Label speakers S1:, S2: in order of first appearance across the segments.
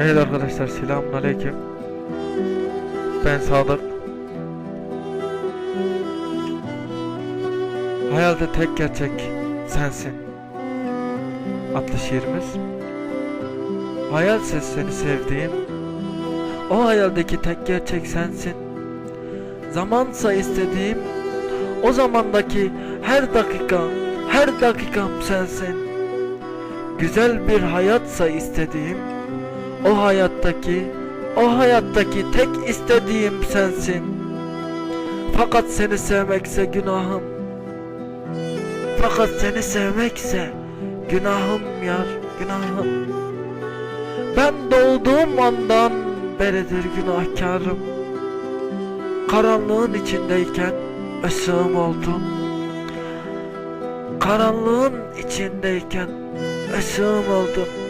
S1: Evet arkadaşlar selamun aleyküm. Ben Sadık. Hayalde tek gerçek sensin. Adlı şiirimiz. Hayalse seni sevdiğim. O hayaldeki tek gerçek sensin. Zamansa istediğim. O zamandaki her dakika, her dakikam sensin. Güzel bir hayatsa istediğim. O hayattaki, o hayattaki tek istediğim sensin. Fakat seni sevmekse günahım. Fakat seni sevmekse günahım yar, günahım. Ben doğduğum andan beridir günahkarım. Karanlığın içindeyken ışığım oldun. Karanlığın içindeyken ışığım oldun.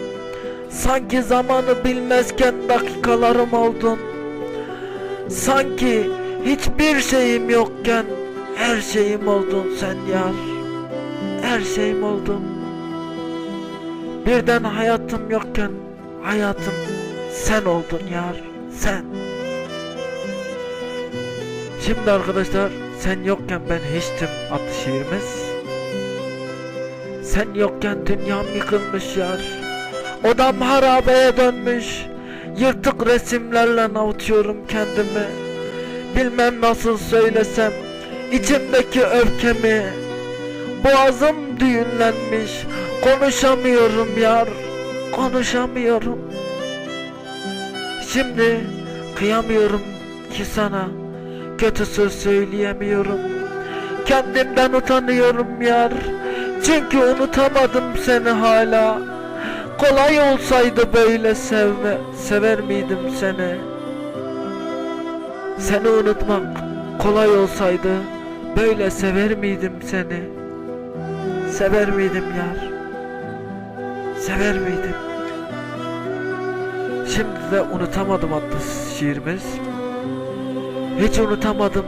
S1: Sanki zamanı bilmezken dakikalarım oldun. Sanki hiçbir şeyim yokken her şeyim oldun sen yar. Her şeyim oldun. Birden hayatım yokken hayatım sen oldun yar. Sen. Şimdi arkadaşlar sen yokken ben hiçtim adlı şiirimiz. Sen yokken dünyam yıkılmış yar. Odam harabeye dönmüş. Yırtık resimlerle avutuyorum kendimi. Bilmem nasıl söylesem içimdeki öfkemi. Boğazım düğünlenmiş. Konuşamıyorum yar. Konuşamıyorum. Şimdi kıyamıyorum ki sana. Kötü söz söyleyemiyorum. Kendimden utanıyorum yar. Çünkü unutamadım seni hala. Kolay olsaydı böyle sevme, sever miydim seni? Seni unutmak kolay olsaydı böyle sever miydim seni? Sever miydim yar? Sever miydim? Şimdi de unutamadım adlı şiirimiz. Hiç unutamadım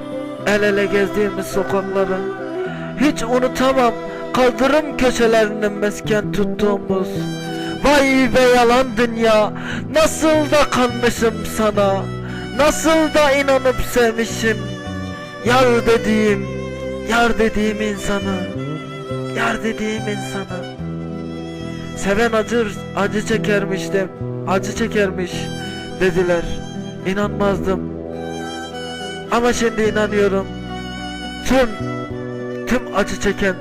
S1: el ele gezdiğimiz sokakları. Hiç unutamam kaldırım köşelerinin mesken tuttuğumuz. Vay be yalan dünya Nasıl da kanmışım sana Nasıl da inanıp sevmişim. Yar dediğim Yar dediğim insanı Yar dediğim insanı. Seven acır acı çekermiştim Acı çekermiş dediler. İnanmazdım. Ama şimdi inanıyorum. Tüm Tüm acı çeken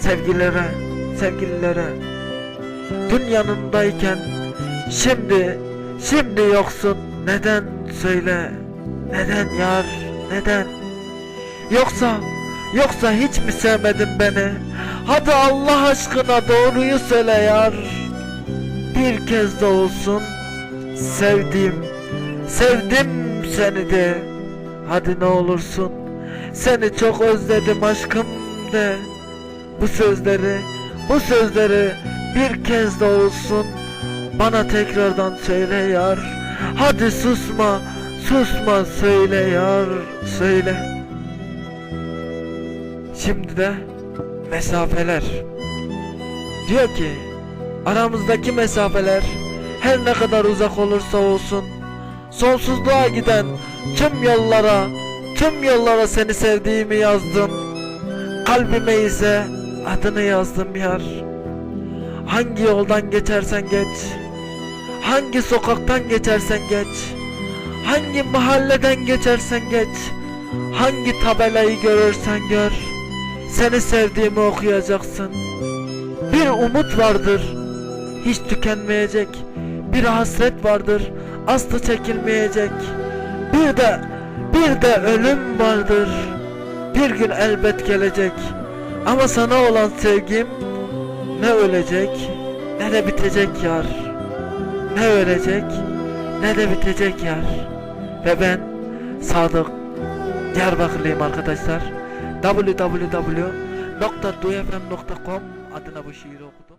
S1: sevgililere Sevgililere Dün yanındayken Şimdi Şimdi yoksun Neden söyle Neden yar Neden? Yoksa Yoksa hiç mi sevmedin beni? Hadi Allah aşkına doğruyu söyle yar. Bir kez de olsun Sevdim Sevdim seni de. Hadi ne olursun Seni çok özledim aşkım de. Bu sözleri Bu sözleri bir kez de olsun bana tekrardan söyle yar. Hadi susma, susma söyle yar, söyle. Şimdi de mesafeler. Diyor ki aramızdaki mesafeler her ne kadar uzak olursa olsun sonsuzluğa giden tüm yollara tüm yollara seni sevdiğimi yazdım. Kalbime ise adını yazdım yar. Hangi yoldan geçersen geç Hangi sokaktan geçersen geç Hangi mahalleden geçersen geç Hangi tabelayı görürsen gör Seni sevdiğimi okuyacaksın. Bir umut vardır Hiç tükenmeyecek. Bir hasret vardır Asla çekilmeyecek. Bir de Bir de ölüm vardır. Bir gün elbet gelecek. Ama sana olan sevgim ne ölecek ne de bitecek yar. Ne ölecek ne de bitecek yar. Ve ben Sadık Diyarbakırlıyım arkadaşlar. www.duyfm.com adına bu şiiri okudum.